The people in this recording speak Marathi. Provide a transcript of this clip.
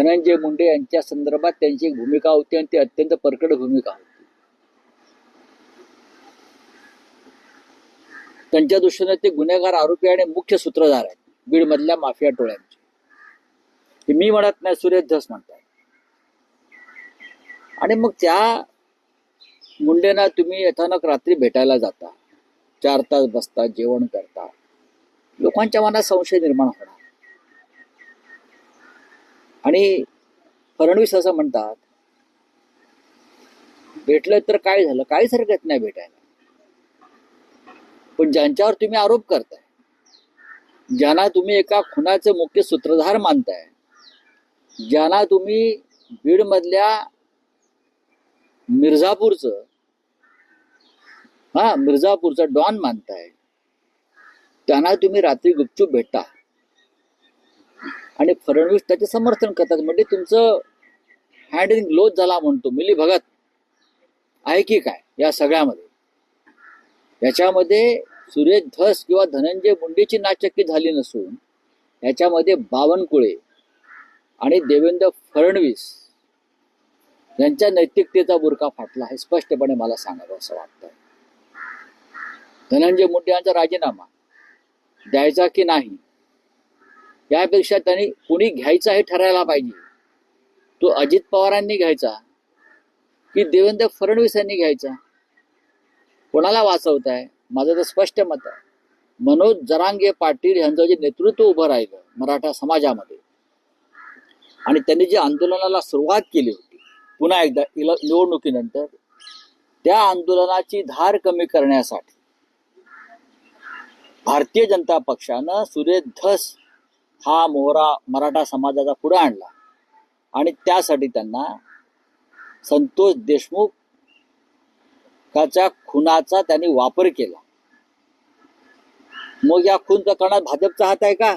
धनंजय मुंडे यांच्या संदर्भात त्यांची एक भूमिका होती आणि ती अत्यंत परकड भूमिका होती. त्यांच्या दृष्टीने ते गुन्हेगार आरोपी आणि मुख्य सूत्रधार आहेत. बीडमधल्या माफिया टोळ्यांचे. हे मी म्हणत नाही सुरेश धस म्हणताय आणि मग त्या मुंडेना तुम्ही अचानक रात्री भेटायला जाता. चार तास बसता जेवण करता. लोकांच्या मनात संशय निर्माण होणार. आणि फडणवीस असं म्हणतात भेटलं तर काय झालं? काहीच हरकत नाही भेटायला. पण ज्यांच्यावर तुम्ही आरोप करताय ज्यांना तुम्ही एका खुनाचे मुख्य सूत्रधार मानताय ज्यांना तुम्ही बीडमधल्या मिर्झापूरचं हा मिर्झापूरचं डॉन मानताय त्यांना तुम्ही रात्री गुपचूप भेटता आणि फडणवीस त्याचे समर्थन करतात. म्हणजे तुमचं हँडलिंग इन ग्लोज झाला म्हणतो. मिली भगत आहे की काय या सगळ्यामध्ये? याच्यामध्ये सुरेश धस किंवा धनंजय मुंडेची नाचक्की झाली नसून याच्यामध्ये बावनकुळे आणि देवेंद्र फडणवीस यांच्या नैतिकतेचा बुरका फाटला हे स्पष्टपणे मला सांगावं असं वाटतं धनंजय मुंडे यांचा राजीनामा द्यायचा की नाही? यापेक्षा त्यांनी कुणी घ्यायचा हे ठरायला पाहिजे. तो अजित पवारांनी घ्यायचा की देवेंद्र फडणवीस यांनी घ्यायचा? कोणाला वाचवताय? माझं तर स्पष्ट मत आहे. मनोज जरांगे पाटील यांचं जे नेतृत्व उभं राहिलं मराठा समाजामध्ये आणि त्यांनी जे आंदोलनाला सुरुवात केली होती पुन्हा एकदा निवडणुकीनंतर त्या आंदोलनाची धार कमी करण्यासाठी भारतीय जनता पक्षानं सुरेश धस हा मोहरा मराठा समाजाचा पुढे आणला. आणि त्यासाठी त्यांना संतोष देशमुख काच्या खुनाचा त्यांनी वापर केला. मग या खून प्रकरणात भाजपचा हात आहे का?